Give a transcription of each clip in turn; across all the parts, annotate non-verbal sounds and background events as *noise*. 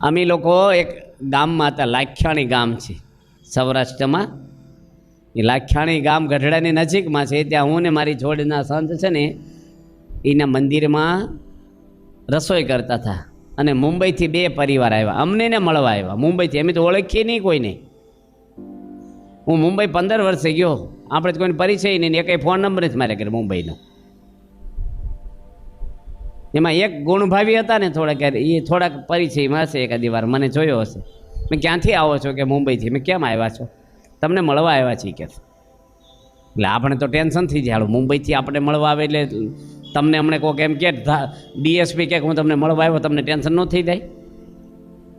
અમે લોકો એક ગામમાં હતા, લાખ્યાણી ગામ છે, સૌરાષ્ટ્રમાં. એ લાખ્યાણી ગામ ગઢડાની નજીકમાં છે, ત્યાં હું ને મારી જોડના સંત છે ને, એના મંદિરમાં રસોઈ કરતા હતા. અને મુંબઈથી બે પરિવાર આવ્યા, અમને ને મળવા આવ્યા. મુંબઈથી, અમે તો ઓળખીએ નહીં કોઈને. હું મુંબઈ પંદર વર્ષે ગયો, આપણે તો કોઈને પરિચય નહીં ને કંઈ ફોન નંબર જ મારે કરે મુંબઈનો. એમાં એક ગુણભાવી હતા ને થોડાક, એ થોડાક પરિચયમાં હશે એકાદી વાર. મને જોયો હશે. મેં ક્યાંથી આવો છો કે મુંબઈથી? મેં કેમ આવ્યા છો? તમને મળવા આવ્યા છીએ કે? એટલે આપણે તો ટેન્શન થઈ જાય. મુંબઈથી આપણે મળવા આવે એટલે તમને હમણે કોક એમ કે ડીએસપી કે હું તમને મળવા આવ્યો, તમને ટેન્શન ન થઈ જાય?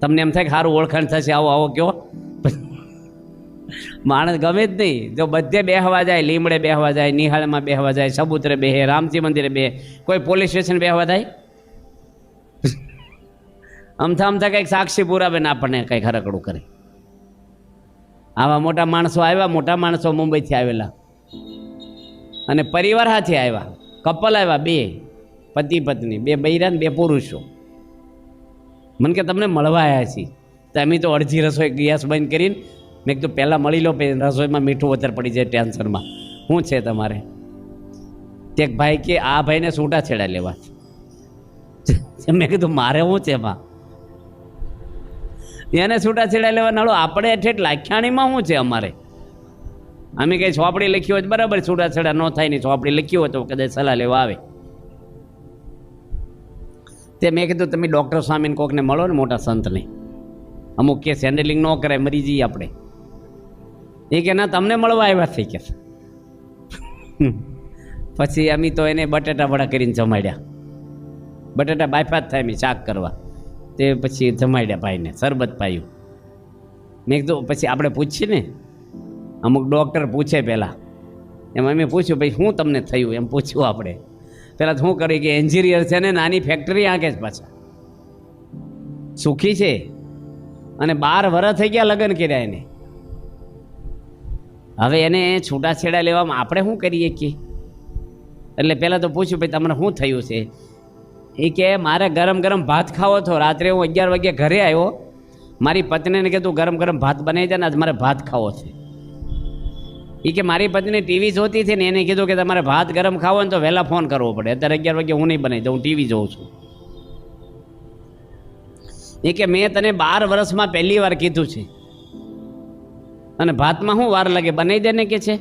તમને એમ થાય કે સારું ઓળખાણ થશે, આવો આવો, કયો. માણસ ગમે જ નહીં. જો બધે બેહવા જાય, લીમડે બેહવા જાય, નિહાળમાં બેહવા જાય સબૂતરે બેહે, રામજી મંદિરે બે કોઈ પોલીસ સ્ટેશન બેહવા જાય? અમથા અમથા કંઈક સાક્ષી પુરાવે ને આપણને કંઈક હરકડું કરે. આવા મોટા માણસો આવ્યા, મોટા માણસો મુંબઈથી આવેલા. અને પરિવાર સાથે આવ્યા. કપલ આવ્યા બે, પતિ પત્ની, બે બૈરા બે પુરુષો. મને કે, તમને મળવા આવ્યા છીએ. તમે તો અડધી રસોઈ ગેસ બંધ કરીને મેં કીધું, પહેલાં મળી લો પછી રસોઈમાં મીઠું વધારે પડી જાય ટેન્શનમાં. શું છે તમારે? તે ભાઈ કે, આ ભાઈને છૂટા છેડા લેવા. *laughs* મેં કીધું, મારે શું છે એમાં? એને છૂટા છેડા લેવા નાળો, આપણે ઠેઠ લાખ્યાણીમાં શું છે અમારે? અમે કંઈ ચોપડી લખી હોય બરાબર છૂટા છેડા ન થાય નહીં ચોપડી લખી હોય તો કદાચ સલાહ લેવા આવે. તે મેં કીધું, તમે ડૉક્ટર સ્વામીને કોકને મળો ને મોટા સંતને. અમુક કેસ હેન્ડલિંગ ન કરાય, મરી જઈએ આપણે. એ કે, ના, તમને મળવા આવ્યા થઈ કે પછી અમે તો એને બટેટા વડા કરીને જમાડ્યા. બટેટા બાયપાસ થાય અમે શાક કરવા. તે પછી જમાડ્યા ભાઈને, શરબત પાયું. મેં કીધું, પછી આપણે પૂછીએ ને. અમુક ડૉક્ટર પૂછે પહેલાં. એમ અમે પૂછ્યું, ભાઈ, શું તમને થયું? એમ પૂછ્યું આપણે. પહેલાં શું કરી કે એન્જિનિયર છે ને, નાની ફેક્ટરી આંકે જ પાછા. સુખી છે. અને બાર વરસ થઈ ગયા લગ્ન કર્યા એને. હવે એને છૂટાછેડા લેવામાં આપણે શું કરીએ કે? એટલે પહેલાં તો પૂછ્યું, ભાઈ, તમને શું થયું છે? એ કે, મારે ગરમ ગરમ ભાત ખાવો હતો. રાત્રે હું અગિયાર વાગ્યે ઘરે આવ્યો. મારી પત્નીને કીધું, ગરમ ગરમ ભાત બનાવી દે ને, આજે મારે ભાત ખાવો છે. એ કે, મારી પત્ની ટીવી જોતી હતી ને, એને કીધું કે તમારે ભાત ગરમ ખાવો ને તો વહેલા ફોન કરવો પડે. અત્યારે અગિયાર વાગે હું નહીં બનાવી દઉં, હું ટીવી જોઉં છું. એ કે, મેં તને બાર વર્ષમાં પહેલી વાર કીધું છે. અને ભાતમાં શું વાર લાગે? બનાવી દે ને કે છે?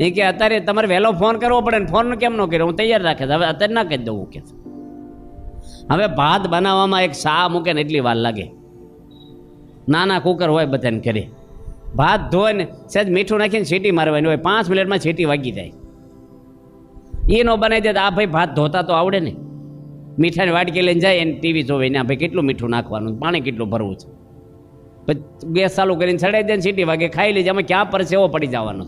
એ કે અત્યારે તમારે વહેલો ફોન કરવો પડે ને ફોન કેમ ન કર્યો? હું તૈયાર રાખે હવે અત્યારે ના કહી દઉં કે હવે ભાત બનાવવામાં એક શા મૂકે ને એટલી વાર લાગે. નાના કુકર હોય બધાને ઘરે. ભાત ધોય ને સહેજ મીઠું નાખીને સીટી મારવાની હોય. પાંચ મિનિટમાં સીટી વાગી જાય. એ નો બનાવી દે આ ભાઈ ભાત ધોતા તો આવડે ને. મીઠાની વાટકી લઈને જાય એને ટીવી જોવે ને આ ભાઈ કેટલું મીઠું નાખવાનું? પાણી કેટલું ભરવું છે? પછી ગેસ ચાલુ કરીને ચડાવી દે સીટી વાગે ખાઈ લેજે. અમે ક્યાં પર સેવો પડી જવાનો?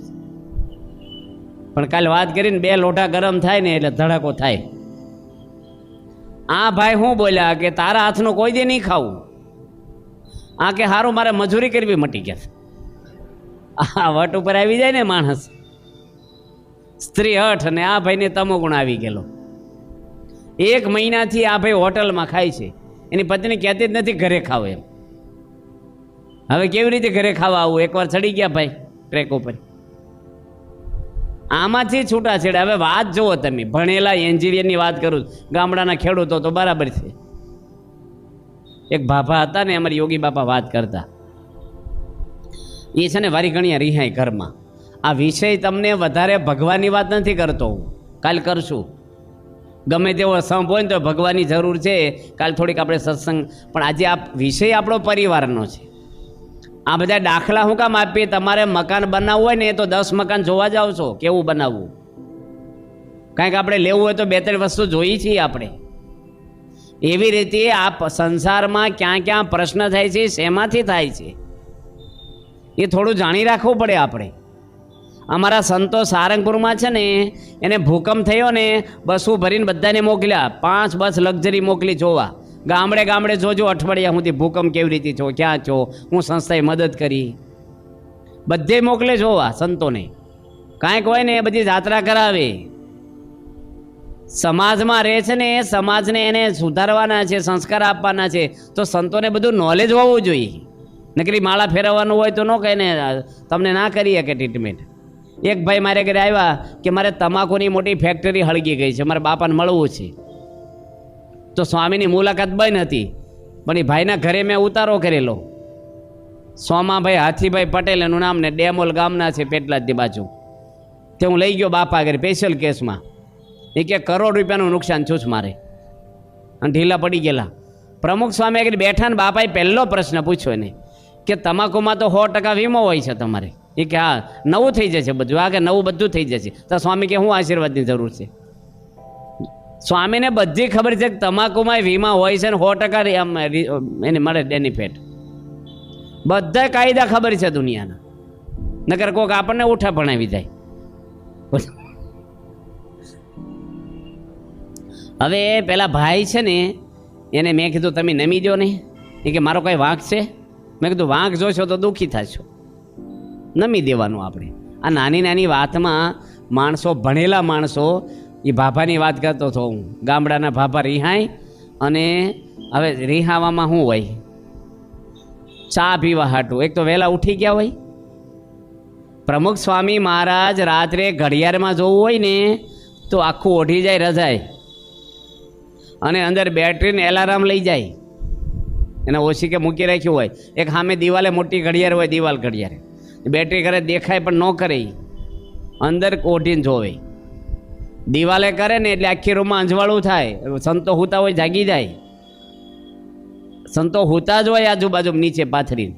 પણ કાલે વાત કરીને બે લોટા ગરમ થાય ને એટલે ધડાકો થાય. આ ભાઈ હું બોલ્યા કે તારા હાથનું કોઈ દે નહીં ખાવું. આ કે સારું મારે મજૂરી કરવી મટી ગયા આ વટ ઉપર આવી જાય ને માણસ. સ્ત્રી હઠ અને આ ભાઈને તમો ગુણ આવી ગયેલો. એક મહિનાથી આ ભાઈ હોટલમાં ખાય છે. એની પત્ની કહેતી જ નથી, ઘરે ખાવ એમ. હવે કેવી રીતે ઘરે ખાવા આવું? એકવાર ચડી ગયા ભાઈ ટ્રેક ઉપર. આમાંથી છૂટા છેડા. હવે વાત જુઓ તમે, ભણેલા એન્જિનિયરની વાત કરું ગામડાના ખેડૂતો તો બરાબર છે. એક ભાભા હતા ને, અમારી યોગી બાપા વાત કરતા. એ છે ને, વારી ગણ્યા રિહાય ઘરમાં. આ વિષય તમને વધારે ભગવાનની વાત નથી કરતો હું. કાલ કરશું. ગમે તેવો સંપ હોય ને તો ભગવાનની જરૂર છે. કાલ થોડીક આપણે સત્સંગ. પણ આજે આ વિષય આપણો પરિવારનો છે. આ બધા દાખલા હું કામ આપીએ? તમારે મકાન બનાવવું હોય ને તો દસ મકાન જોવા જાવ છો. કેવું બનાવવું? કાંઈક આપણે લેવું હોય તો બે ત્રણ વસ્તુ જોઈ છીએ આપણે. એવી રીતે આ સંસારમાં ક્યાં ક્યાં પ્રશ્ન થાય છે, શેમાંથી થાય છે, એ થોડું જાણી રાખવું પડે આપણે. અમારા સંતો સારંગપુરમાં છે ને, એને ભૂકંપ થયો ને, બસો ભરીને બધાને મોકલ્યા. પાંચ બસ લક્ઝરી મોકલી જોવા. ગામડે ગામડે જોજો અઠવાડિયા સુધી ભૂકંપ કેવી રીતે છો ક્યાં છો હું સંસ્થાએ મદદ કરી. બધે મોકલે જોવા સંતોને. કાંઈક હોય ને એ બધી જાત્રા કરાવે. સમાજમાં રહે છે ને એ સમાજને એને સુધારવાના છે, સંસ્કાર આપવાના છે, તો સંતોને બધું નોલેજ હોવું જોઈએ. નકરી માળા ફેરવવાનું હોય તો ન કહે ને, તમને ના કરી શકે ટ્રીટમેન્ટ એક ભાઈ મારે ઘરે આવ્યા કે મારે તમાકુની મોટી ફેક્ટરી હળગી ગઈ છે, મારે બાપાને મળવું છે. તો સ્વામીની મુલાકાત બંધ હતી. પણ એ ભાઈના ઘરે મેં ઉતારો કરેલો. સોમાભાઈ હાથીભાઈ પટેલ એનું નામ ને ડેમોલ ગામના છે પેટલાદની બાજુ. તે હું લઈ ગયો બાપા આગળ સ્પેશિયલ કેસમાં એ કે કરોડ રૂપિયાનું નુકસાન છું જ મારે. અને ઢીલા પડી ગયેલા. પ્રમુખ સ્વામી આગળ બેઠા ને બાપાએ પહેલો પ્રશ્ન પૂછ્યો એને. કે તમાકુમાં તો સો ટકા વીમો હોય છે તમારે. એ કે, હા, નવું થઈ જશે બધું. આ કે નવું બધું થઈ જશે. તો સ્વામી કે, હું આશીર્વાદની જરૂર છે. સ્વામીને બધી ખબર છે કે તમાકુમાં વીમા હોય છે ને સો ટકા એને મળે બેનિફિટ બધા કાયદા ખબર છે દુનિયાના. નકર કોક આપણને ઉઠા ભણાવી જાય. હવે પેલા ભાઈ છે ને, એને મેં કીધું, તમે નમી દો ને. એ કે, મારો કઈ વાંક છે? મેં કીધું, વાંક જોશો તો દુઃખી થશો. નમી દેવાનું આપણે. આ નાની નાની વાતમાં માણસો ભણેલા માણસો એ ભાભાની વાત કરતો હતો હું. ગામડાના ભાભા રિહાય અને હવે રિહાવામાં શું હોય ચા પીવા હાટું. એક તો વહેલા ઉઠી ગયા હોય. પ્રમુખ સ્વામી મહારાજ રાત્રે ઘડિયાળમાં જોવું હોય ને, તો આખું ઓઢી જાય, રજાય. અને અંદર બેટરીને એલાર્મ લઈ જાય. એને ઓછી કે મૂકી રાખ્યું હોય. એક સામે દિવાલે મોટી ઘડિયાળ હોય, દિવાલ ઘડિયાળ. બેટરી ઘરે દેખાય પણ ન કરે અંદર ઓઢીને જોવે દિવાલે કરે ને એટલે આખી રૂમમાં અંજવાળું થાય. સંતો હુતા હોય જાગી જાય. સંતો હુતા જ હોય આજુબાજુ નીચે પાથરીને.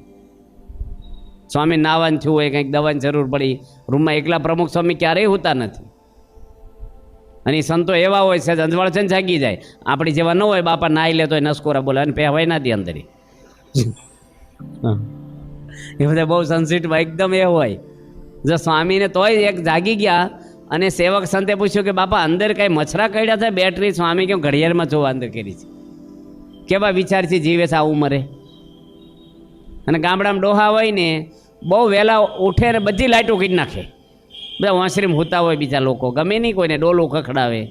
સ્વામી નાવાન થયું હોય, કંઈક દવાની જરૂર પડી. રૂમમાં એકલા પ્રમુખ સ્વામી ક્યારેય હોતા નથી. અને સંતો એવા હોય છે અંજવાળ છે ને જાગી જાય. આપણી જેવા ન હોય, બાપા નાઈ લે તો નસકોરા બોલે, અને પહેવાય નથી અંદર. એ બધા બહુ સનસીટમાં એકદમ એ હોય. જો સ્વામીને તોય એક જાગી ગયા અને સેવક સંતે પૂછ્યું કે, બાપા, અંદર કઈ મચ્છરા કડ્યા છે? બેટરી સ્વામી કેમ ઘડિયાળમાં જોવા અંદર કરી છે? કેવા વિચાર છે જીવે છે, આવું ઉંમરે અને ગામડામાં ડોહા હોય ને, બહુ વહેલા ઉઠે ને બધી લાઇટો કરી નાખે. બધા વાંસરીમ હોતા હોય બીજા લોકો. ગમે નહીં કોઈને, ડોલું ખખડાવે.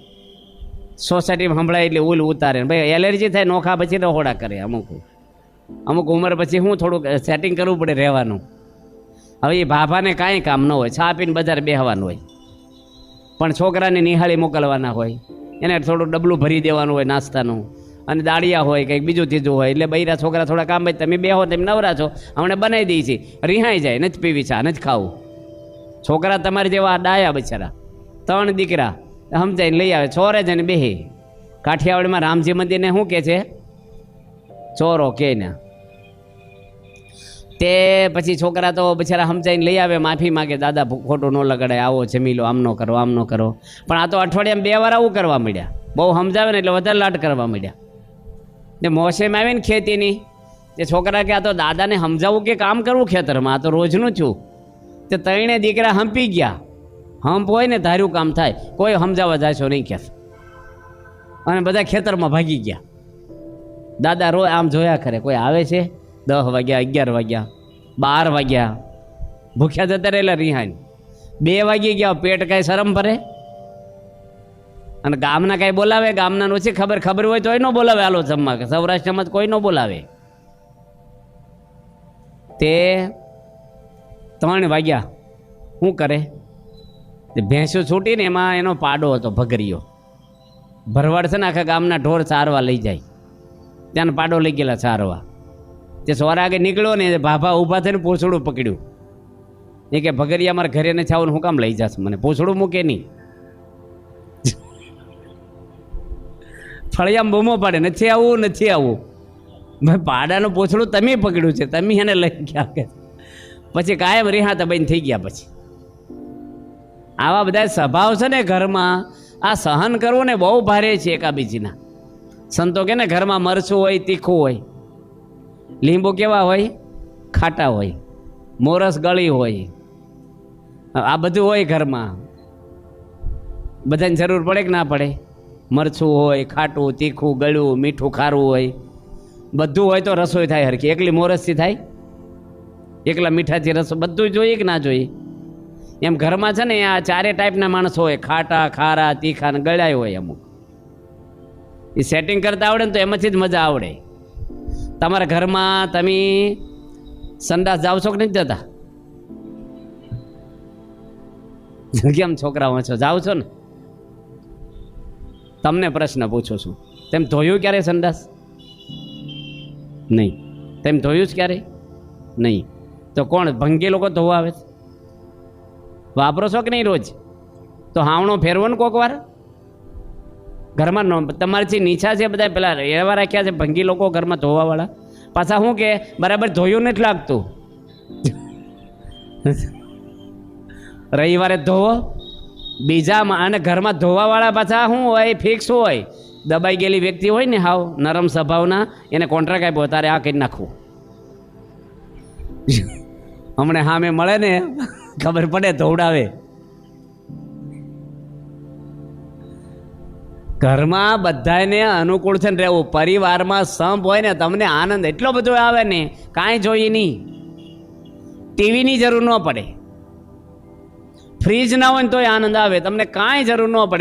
સોસાયટીમાં સંભળાય એટલે ઉલ ઉતારે. ભાઈ, એલર્જી થાય, નોખા પછી રહોડા કરે અમુક. અમુક ઉંમર પછી હું થોડુંક સેટિંગ કરવું પડે રહેવાનું. હવે એ ભાભાને કાંઈ કામ ન હોય. છા પીને બજાર બેહવાનું હોય. પણ છોકરાને નિહાળી મોકલવાના હોય. એને થોડું ડબલું ભરી દેવાનું હોય નાસ્તાનું. અને દાળિયા હોય, કંઈક બીજું ત્રીજું હોય. એટલે બૈરા છોકરા થોડા કામ ભાઈ તમે બેહો તમે નવરા છો. હમણાં બનાવી દઈ છીએ રિહાઈ જાય, નથી પીવી ચા, નથી ખાવું. છોકરા તમારે જેવા ડાયા બચારા. ત્રણ દીકરા, સમજાઈને લઈ આવે છોરે જઈને બેહે. કાઠિયાવાડમાં રામજી મંદિરને શું કહે છે? ચોરો કે ને. તે પછી છોકરા તો બિચારા સમજાઈને લઈ આવે, માફી માગે, દાદા ખોટું ન લગાડે આવો જમી લો આમ ન કરો આમ કરો. પણ આ તો અઠવાડિયામાં બે વાર આવું કરવા માંડ્યા. બહુ સમજાવે ને એટલે વધારે લાટ કરવા માંડ્યા. ને મોસમ આવે ને ખેતીની, તે છોકરા કે, આ તો દાદાને સમજાવવું કે કામ કરવું ખેતરમાં? આ તો રોજનું છું. તે ત્રણે દીકરા હંપી ગયા. હંપ હોય ને ધાર્યું કામ થાય, કોઈ સમજાવવા જાશો નહીં ખેત અને બધા ખેતરમાં ભાગી ગયા. દાદા, રોજ આમ જોયા કરે, કોઈ આવે છે? દસ વાગ્યા, અગિયાર વાગ્યા, બાર વાગ્યા. ભૂખ્યા જતા રહેલા રિહાન. બે વાગી ગયા, પેટ કાંઈ શરમ ભરે? અને ગામના કાંઈ બોલાવે? ગામના ઓછી ખબર ખબર હોય તોય ન બોલાવે. આલો જમવા, સૌરાષ્ટ્રમાં કોઈ ન બોલાવે. તે ત્રણ વાગ્યા. શું કરે? ભેંસો છૂટીને એમાં એનો પાડો હતો, ભગરીયો. ભરવાડ છે ને આખા ગામના ઢોર ચારવા લઈ જાય. ત્યાં પાડો લઈ ગયેલા ચારવા. તે સોરા આગળ નીકળ્યો ને ભાભા ઊભા થઈને પોસડું પકડ્યું. એ કે, ભગરિયા, મારા ઘરે નથી આવું હું કામ લઈ જશ? મને પોસડું મૂકે નહીં. ફળિયામાં બૂમો પાડે, નથી આવું નથી આવું. ભાઈ પાડાનું પૂછડું તમે પકડ્યું છે, તમે એને લઈ ગયા કે. પછી કાયમ રિહાતા બંધ થઈ ગયા પછી. આવા બધા સ્વભાવ છે ને ઘરમાં, આ સહન કરવું ને બહુ ભારે છે એકાબીજીના. સંતો કે ને, ઘરમાં મરચું હોય, તીખું હોય. લીંબુ કેવા હોય? ખાટા હોય. મોરસ ગળી હોય. આ બધું હોય ઘરમાં. બધાને જરૂર પડે કે ના પડે? મરચું હોય, ખાટું, તીખું, ગળ્યું, મીઠું, ખારું હોય. બધું હોય તો રસોઈ થાય હરખી. એકલી મોરસથી થાય? એકલા મીઠાથી રસો બધું જોઈએ કે ના જોઈએ? એમ ઘરમાં છે ને, આ ચારે ટાઈપના માણસો હોય. ખાટા, ખારા તીખા ને ગળ્યા હોય અમુક. એ સેટિંગ કરતા આવડે ને તો એમાંથી જ મજા આવડે. તમારા ઘરમાં તમે સંડાસ જાઓ છો કે નથી જતા? કેમ છોકરાઓ છો? જાઓ છો ને? તમને પ્રશ્ન પૂછું છું. તેમ ધોયું ક્યારે સંડાસ? નહીં. તેમ ધોયું જ ક્યારે? નહીં. તો કોણ, ભંગી લોકો ધોવા આવે છે? વાપરો છો કે નહીં રોજ? તો હાવણો ફેરવો ને કોક વાર ઘરમાં તમારી જે નીચા છે બધા પેલા એવા રાખ્યા છે, ભંગી લોકો ઘરમાં ધોવાવાળા. પાછા શું કે, બરાબર ધોયું નથી લાગતું. રવિવારે ધોવો. બીજામાં અને ઘરમાં ધોવાવાળા પાછા શું હોય ફિક્સ હોય. દબાઈ ગયેલી વ્યક્તિ હોય ને હાવ, નરમ સ્વભાવના, એને કોન્ટ્રાક્ટ આપ્યો, તારે આ કરી નાખવું. હમણાં હા મેં મળે ને, ખબર પડે ધોવડાવે. ઘરમાં બધાને અનુકૂળ છે ને રહેવું. પરિવારમાં સંપ હોય ને તમને આનંદ એટલો બધો આવે ને, કાંઈ જોઈએ નહીં. ટીવીની જરૂર ન પડે. ફ્રીજ ના હોય ને તોય આનંદ આવે, તમને કાંઈ જરૂર ન પડે.